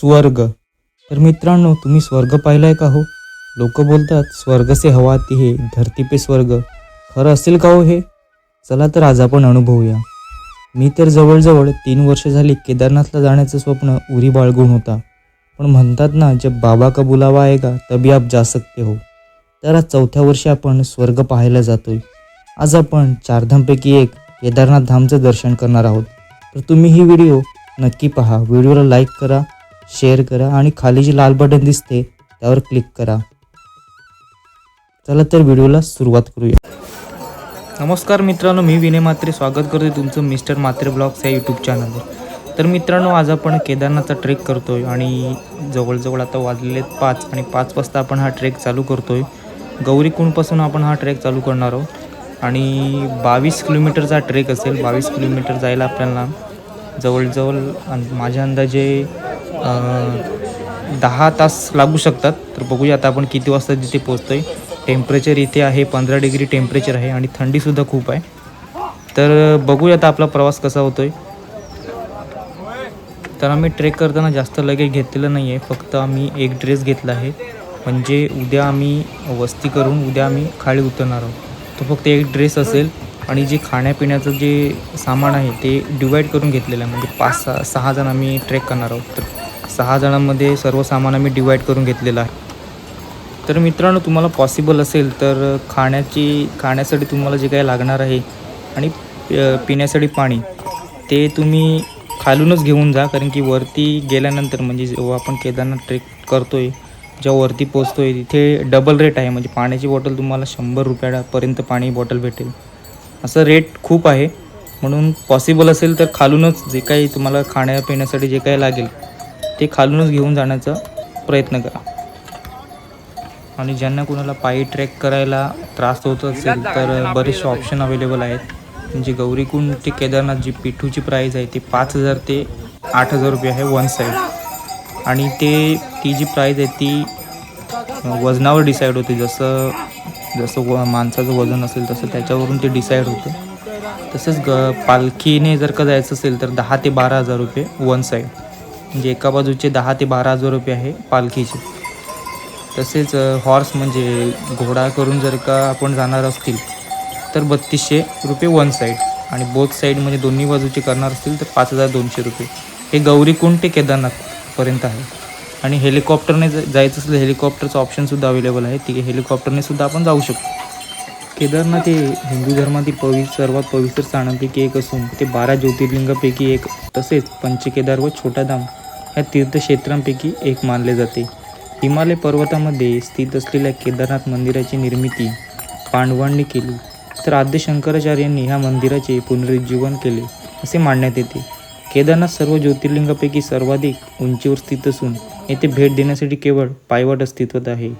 स्वर्ग. तर मित्रांनो तुम्ही स्वर्ग पाहिलाय का हो? लोक बोलतात स्वर्ग से हवा ती हे धरती पे स्वर्ग. खरं असेल का हो हे? चला तर आज आपण अनुभवूया. मी तर जवळजवळ तीन वर्ष झाली केदारनाथला जाण्याचं स्वप्न उरी बाळगून होता. पण म्हणतात ना जब बाबा का बुलावा आएगा तभी आप जा सकते हो. तर आज चौथ्या वर्षी आपण स्वर्ग पाहायला जातोय. आज आपण चारधामपैकी एक केदारनाथ धामचं दर्शन करणार आहोत. तर तुम्ही ही व्हिडिओ नक्की पहा. व्हिडिओला लाईक करा शेअर करा आणि खाली जे लाल बटन दिसते त्यावर क्लिक करा. चला तर व्हिडिओला सुरुवात करूया. नमस्कार मित्रांनो मी विनय मात्रे स्वागत करतोय तुमचं मिस्टर मात्रे ब्लॉग्स या यूट्यूब चॅनलवर तर मित्रांनो आज आपण केदारनाथचा ट्रेक करतोय आणि जवळजवळ आता वाजलेले आहेत पाच आणि पाच वाजता आपण हा ट्रेक चालू करतोय. गौरीकुंडपासून आपण हा ट्रेक चालू करणार आहोत. आणि बावीस किलोमीटरचा ट्रेक असेल बावीस किलोमीटर जायला आपल्याला जवळजवळ माझ्या अंदाजे दहा तास लागू शकतात. तर बघूया आता आपण किती वाजता तिथे आहे टेम्परेचर इथे आहे पंधरा डिग्री टेम्परेचर आहे आणि थंडीसुद्धा खूप आहे. तर बघूया आता आपला प्रवास कसा होतो आहे तर आम्ही ट्रेक करताना जास्त लगेच घेतलेलं नाही आहे फक्त आम्ही एक ड्रेस घेतला आहे. म्हणजे उद्या आम्ही वस्ती करून उद्या आम्ही खाली उतरणार आहोत. तो फक्त एक ड्रेस असेल आणि जे खाण्यापिण्याचं जे सामान आहे ते डिवाईड करून घेतलेलं आहे. म्हणजे पाच सहा सहा जण आम्ही ट्रेक करणार आहोत. तर सहा जणांमध्ये सर्व सामान आम्ही डिवाईड करून घेतलेलं आहे. तर मित्रांनो तुम्हाला पॉसिबल असेल तर खाण्याची खाण्यासाठी तुम्हाला जे काही लागणार आहे आणि पिण्यासाठी पाणी ते तुम्ही खालूनच घेऊन जा. कारण की वरती गेल्यानंतर म्हणजे जेव्हा आपण केदारनाथ ट्रेक करतो आहे जेव्हा वरती पोचतो आहे तिथे डबल रेट आहे. म्हणजे पाण्याची बॉटल तुम्हाला शंभर रुपयापर्यंत पाणी बॉटल भेटेल. असं रेट खूप आहे. म्हणून पॉसिबल असेल तर खालूनच जे काही तुम्हाला खाण्यापिण्यासाठी जे काही लागेल ते खालूनच घेऊन जाण्याचा प्रयत्न करा. आणि ज्यांना कोणाला पायी ट्रेक करायला त्रास होत असेल तर बरेचसे ऑप्शन अवेलेबल आहेत. म्हणजे गौरीकुंड ते केदारनाथ जी पिठूची प्राईज आहे ती पाच हजार ते आठ हजार रुपये आहे वन साईड आणि ते ती जी प्राईज आहे ती वजनावर डिसाईड होते. जसं जसं व माणसाचं वजन असेल तसं त्याच्यावरून ते डिसाईड होते. तसंच ग पालखीने जर का जायचं असेल तर दहा ते बारा हजार रुपये वन साईड म्हणजे एका बाजूचे दहा ते बारा हजार रुपये आहे पालखीचे. तसेच हॉर्स म्हणजे घोडा करून जर का आपण जाणार असतील तर बत्तीसशे रुपये वन साईड आणि बोथ साईड म्हणजे दोन्ही बाजूचे करणार असतील तर पाच हजार दोनशे रुपये. हे गौरीकुंड ते केदारनाथपर्यंत आहे. आणि हेलिकॉप्टरने जायचं असेल हेलिकॉप्टरचं ऑप्शनसुद्धा अवेलेबल आहे. ती हेलिकॉप्टरने सुद्धा आपण जाऊ शकतो. केदारनाथ हे हिंदू धर्मातील पवि सर्वात पवित्र स्थानांपैकी एक असून ते बारा ज्योतिर्लिंगापैकी एक. तसेच पंचकेदार व छोटा धाम ह्या तीर्थक्षेत्रांपैकी एक मानले जाते. हिमालय पर्वतामध्ये स्थित असलेल्या केदारनाथ मंदिराची निर्मिती पांडवांनी केली. तर आद्य शंकराचार्यांनी ह्या मंदिराचे पुनरुज्जीवन केले असे मानण्यात येते. केदारनाथ सर्व ज्योतिर्लिंगापैकी सर्वाधिक उंचीवर स्थित असून येथे भेट देण्यासाठी केवळ पायवाट अस्तित्वात आहे.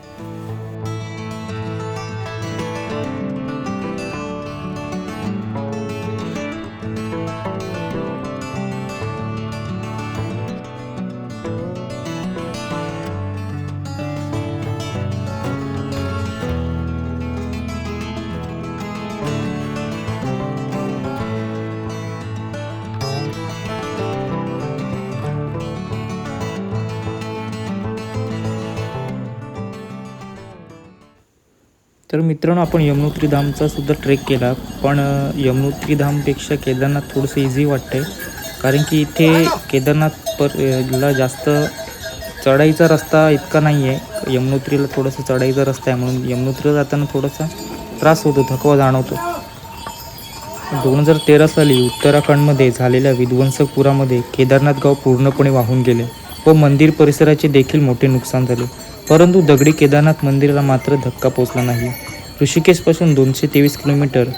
तर मित्रांनो आपण यमुनोत्री धामचा सुद्धा ट्रेक केला. पण यमुनोत्री धामपेक्षा केदारनाथ थोडंसं इझी वाटते कारण की इथे केदारनाथ पर ला जास्त चढाईचा रस्ता इतका नाही आहे यमुनोत्रीला थोडंसं चढाईचा रस्ता आहे म्हणून यमुनोत्रीला जाताना थोडासा त्रास होतो थकवा जाणवतो. दोन हजार तेरा साली उत्तराखंडमध्ये झालेल्या विध्वंसक पुरामध्ये केदारनाथ गाव पूर्णपणे वाहून गेले व मंदिर परिसराचे देखील मोठे नुकसान झाले. परंतु दगडी केदारनाथ मंदिराला मात्र धक्का पोचला नाही. ऋषिकेशपासून दोनशे तेवीस किलोमीटर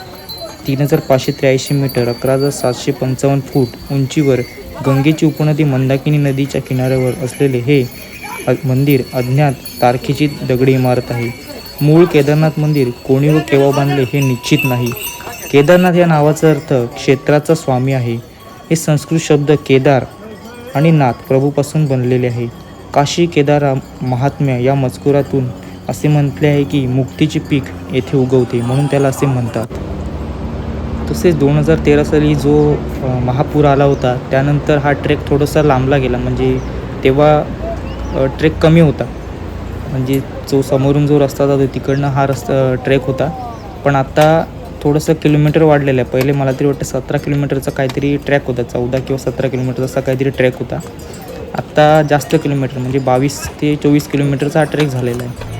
तीन हजार पाचशे त्र्याऐंशी मीटर अकरा हजार सातशे पंचावन्न फूट उंचीवर गंगेची उपनदी मंदाकिनी नदीच्या किनाऱ्यावर असलेले हे मंदिर अज्ञात तारखेची दगडी इमारत आहे. मूळ केदारनाथ मंदिर कोणी व केव्हा बांधले हे निश्चित नाही. केदारनाथ या नावाचा अर्थ क्षेत्राचा स्वामी आहे. हे संस्कृत शब्द केदार आणि नाथ प्रभूपासून बनलेले आहे. काशी केदार महात्म्य या मजकुरातून असे म्हटले आहे की मुक्तीचे पीक येथे उगवते म्हणून त्याला असे म्हणतात. तसेच दोन हजार तेरा साली जो महापूर आला होता त्यानंतर हा ट्रेक थोडासा लांबला गेला. म्हणजे तेव्हा ट्रेक कमी होता. म्हणजे जो समोरून जो रस्ता जातो तिकडनं हा रस्ता ट्रेक होता. पण आता थोडंसं किलोमीटर वाढलेलं आहे. पहिले मला तरी वाटतं सतरा किलोमीटरचा काहीतरी ट्रॅक होता चौदा किंवा सतरा किलोमीटर असा काहीतरी ट्रॅक होता. आत्ता जास्त किलोमीटर म्हणजे बावीस ते चोवीस किलोमीटरचा हा ट्रेक झालेला आहे.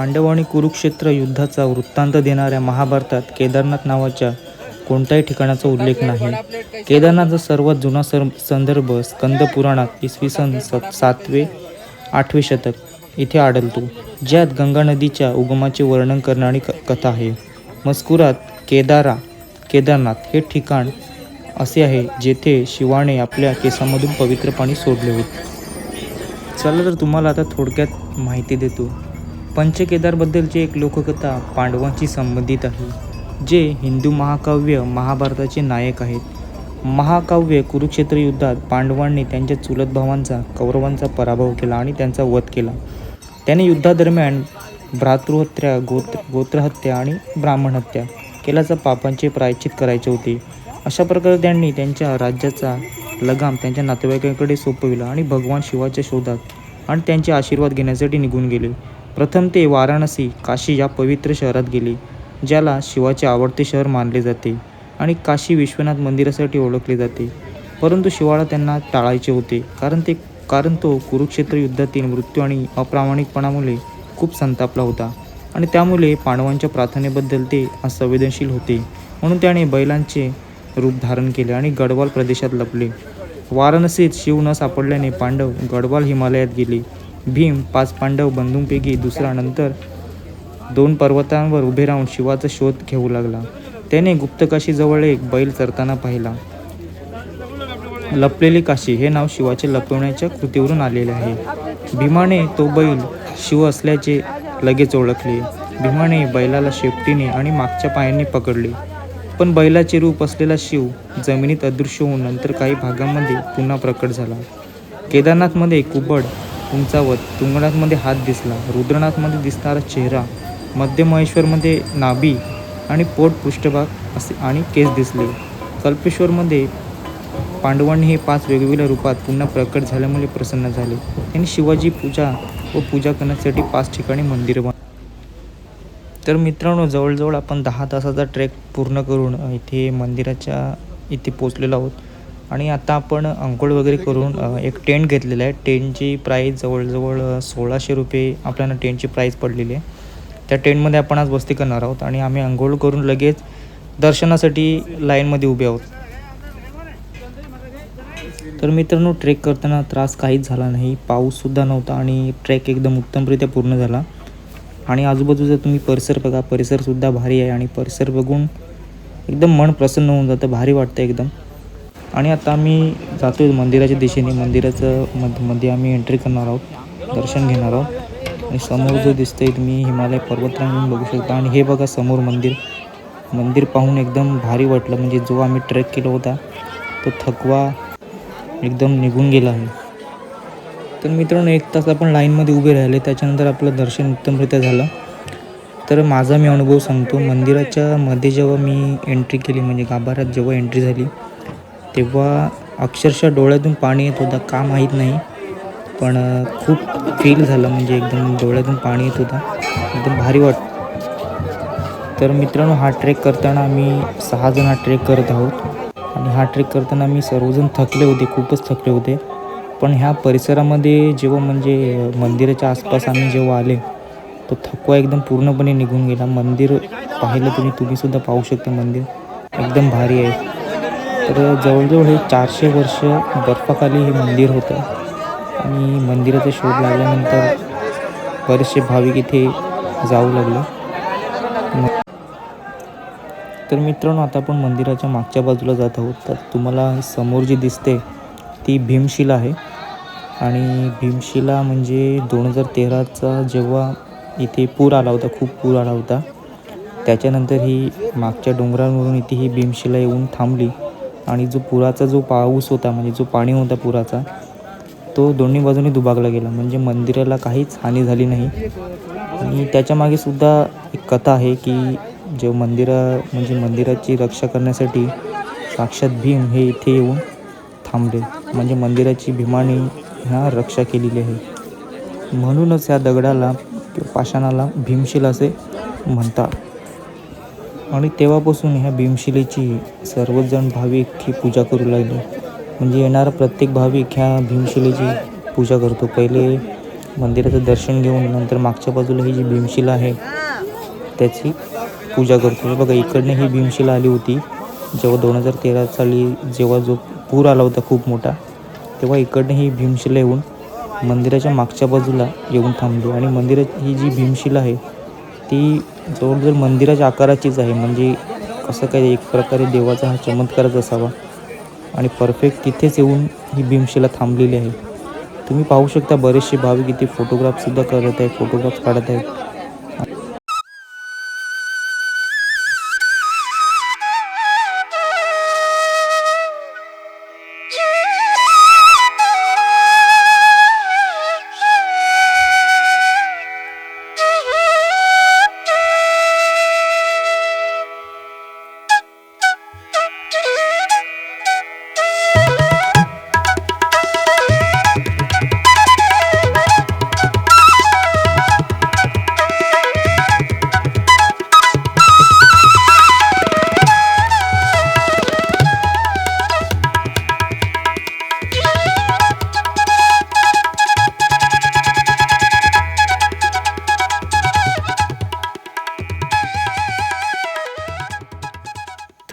पांडव आणि कुरुक्षेत्र युद्धाचा वृत्तांत देणाऱ्या महाभारतात केदारनाथ नावाच्या कोणत्याही ठिकाणाचा उल्लेख नाही. केदारनाथचा सर्वात जुना सर संदर्भ स्कंद पुराणात इसवी सन स सातवे आठवे शतक इथे आढळतो ज्यात गंगा नदीच्या उगमाचे वर्णन करणारी क कथा आहे. मजकुरात केदारा केदारनाथ हे ठिकाण असे आहे जेथे शिवाने आपल्या केसामधून पवित्र पाणी सोडले होते. चला तर तुम्हाला आता थोडक्यात माहिती देतो. पंचकेदारबद्दलची एक लोककथा पांडवांशी संबंधित आहे जे हिंदू महाकाव्य महाभारताचे नायक आहेत. महाकाव्य कुरुक्षेत्र युद्धात पांडवांनी त्यांच्या चुलत भावांचा कौरवांचा पराभव केला आणि त्यांचा वध केला. त्याने युद्धादरम्यान भ्रातृहत्या गोत्र गोत्रहत्या आणि ब्राह्मण हत्या केल्याचा पापांचे प्रायश्चित करायचे होते. अशा प्रकारे त्यांनी त्यांच्या राज्याचा लगाम त्यांच्या नातेवाईकांकडे सोपविला आणि भगवान शिवाच्या शोधात आणि त्यांचे आशीर्वाद घेण्यासाठी निघून गेले. प्रथम ते वाराणसी काशी या पवित्र शहरात गेले ज्याला शिवाचे आवडते शहर मानले जाते आणि काशी विश्वनाथ मंदिरासाठी ओळखले जाते. परंतु शिवाला त्यांना टाळायचे होते कारण ते कारण तो कुरुक्षेत्र युद्धातील मृत्यू आणि अप्रामाणिकपणामुळे खूप संतापला होता आणि त्यामुळे पांडवांच्या प्रार्थनेबद्दल ते असंवेदनशील होते. म्हणून त्याने बैलांचे रूप धारण केले आणि गडवाल प्रदेशात लपले. वाराणसीत शिव न सापडल्याने पांडव गडवाल हिमालयात गेले. भीम पाच पांडव बंधूंपैकी दुसरा नंतर दोन पर्वतांवर उभे राहून शिवाचा शोध घेऊ लागला. त्याने गुप्तकाशीजवळ एक बैल चरताना पाहिला. लपलेली काशी हे नाव शिवाचे लपवण्याच्या कृतीवरून आलेले आहे. भीमाने तो बैल शिव असल्याचे लगेच ओळखले. भीमाने बैलाला शेपटीने आणि मागच्या पायांनी पकडले. पण बैलाचे रूप असलेला शिव जमिनीत अदृश्य होऊन नंतर काही भागांमध्ये पुन्हा प्रकट झाला. केदारनाथमध्ये कुबड उंचावत तुंगनाथमध्ये हात दिसला. रुद्रनाथमध्ये दिसणारा चेहरा मध्य महेश्वरमध्ये नाभी आणि पोट पृष्ठभाग असे आणि केस दिसले. कल्पेश्वरमध्ये पांडवांनी हे पाच वेगवेगळ्या रूपात पुन्हा प्रकट झाल्यामुळे प्रसन्न झाले. त्यांनी शिवाजी पूजा व पूजा करण्यासाठी पाच ठिकाणी मंदिर बांध तर मित्रांनो जवळजवळ आपण दहा तासाचा ट्रेक पूर्ण करून इथे मंदिराच्या इथे पोचलेलो आहोत. आणि आता आपण अंघोळ वगैरे करून एक टेंट घेतलेला आहे. टेंटची प्राईस जवळजवळ सोळाशे रुपये आपल्याला टेंटची प्राईस पडलेली आहे. त्या टेंटमध्ये आपण आज वस्ती करणार आहोत आणि आम्ही अंघोळ करून लगेच दर्शनासाठी लाईनमध्ये उभे आहोत. तर मित्रांनो ट्रेक करताना त्रास काहीच झाला नाही. पाऊससुद्धा नव्हता आणि ट्रेक एकदम उत्तमरित्या पूर्ण झाला. आणि आजूबाजूचा तुम्ही परिसर बघा. परिसरसुद्धा भारी आहे आणि परिसर बघून एकदम मन प्रसन्न होऊन जातं. भारी वाटतं एकदम. आणि आता आम्ही जातो आहे मंदिराच्या दिशेने. मंदिराचं मधमध्ये आम्ही एंट्री करणार आहोत. दर्शन घेणार आहोत. आणि समोर जो दिसतं आहे तुम्ही हिमालय पर्वतरांग बघू शकता. आणि हे बघा समोर मंदिर. मंदिर पाहून एकदम भारी वाटलं. म्हणजे जो आम्ही ट्रेक केला होता तो थकवा एकदम निघून गेला आहे. तर मित्रांनो एक तास आपण लाईनमध्ये उभे राहिले. त्याच्यानंतर आपलं दर्शन उत्तमरित्या झालं. तर माझा मी अनुभव सांगतो. मंदिराच्या मध्ये जेव्हा मी एंट्री केली म्हणजे गाभाऱ्यात जेव्हा एंट्री झाली तेव्हा अक्षरशः डोळ्यातून पाणी येत होतं. का माहीत नाही पण खूप फील झालं. म्हणजे एकदम डोळ्यातून पाणी येत होतं. एकदम भारी वाट तर मित्रांनो हा ट्रेक करताना आम्ही सहाजण हा ट्रेक करत आहोत. आणि हा ट्रेक करताना आम्ही सर्वजण थकले होते. खूपच थकले होते. पण ह्या परिसरामध्ये जेव्हा म्हणजे मंदिराच्या आसपास आम्ही जेव्हा आले तो थकवा एकदम पूर्णपणे निघून गेला. मंदिर पाहिलं तुम्ही तुम्हीसुद्धा पाहू शकता मंदिर. एकदम भारी आहे. तर जवळजवळ हे चारशे वर्ष बर्फाखाली हे मंदिर होतं. आणि मंदिराचा शोध लागल्यानंतर बरेचसे भाविक इथे जाऊ लागले. तर मित्रांनो आता आपण मंदिराच्या मागच्या बाजूला जात आहोत. तर तुम्हाला समोर जी दिसते ती भीमशिला आहे. आणि भीमशिला म्हणजे दोन हजार तेराचा जेव्हा इथे पूर आला होता खूप पूर आला होता त्याच्यानंतर ही मागच्या डोंगरांवरून इथे ही भीमशिला येऊन थांबली. आणि जो पुराचा जो पाऊस होता म्हणजे जो पाणी होता पुराचा तो दोन्ही बाजूने दुभागला गेला. म्हणजे मंदिराला काहीच हानी झाली नाही. आणि त्याच्यामागे सुद्धा एक कथा आहे की जे मंदिरा म्हणजे मंदिराची रक्षा करण्यासाठी साक्षात भीम हे इथे येऊन थांबले. म्हणजे मंदिराची भीमाने ह्या रक्षा केलेली आहे. म्हणूनच या दगडाला किंवा पाषाणाला भीमशिला असे म्हणतात. आणि तेव्हापासून ह्या भीमशिलेची सर्वजण भाविक ही पूजा करू लागले. म्हणजे येणारा प्रत्येक भाविक ह्या भीमशिलेची पूजा करतो. पहिले मंदिराचं दर्शन घेऊन नंतर मागच्या बाजूला ही जी भीमशिला आहे त्याची पूजा करतो. बघा इकडनं ही भीमशिला आली होती. जेव्हा दोन हजार तेरा साली जेव्हा जो पूर आला होता खूप मोठा तेव्हा इकडनं ही भीमशिला येऊन मंदिराच्या मागच्या बाजूला येऊन थांबली. आणि मंदिरात ही जी भीमशिला आहे ती जवळजवळ मंदिराच्या आकाराचीच आहे म्हणजे कसं काय एक प्रकारे देवाचा हा चमत्कारच असावा. आणि परफेक्ट तिथेच येऊन ही भीमशिला थांबलेली आहे. तुम्ही पाहू शकता बरेचसे भाविक इथे फोटोग्राफसुद्धा करत आहेत फोटोग्राफ्स काढत आहेत.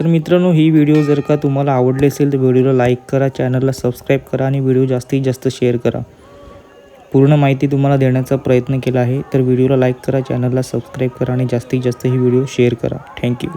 मित्रांनो ही व्हिडिओ जर का तुम्हाला आवडली असेल तर व्हिडिओला लाईक करा चॅनलला सबस्क्राईब करा आणि व्हिडिओ जास्तीत जास्त शेअर करा. पूर्ण माहिती तुम्हाला देण्याचा प्रयत्न केला आहे तर व्हिडिओला लाईक करा चॅनलला सबस्क्राईब करा आणि जास्तीत जास्त ही व्हिडिओ शेअर करा. Thank you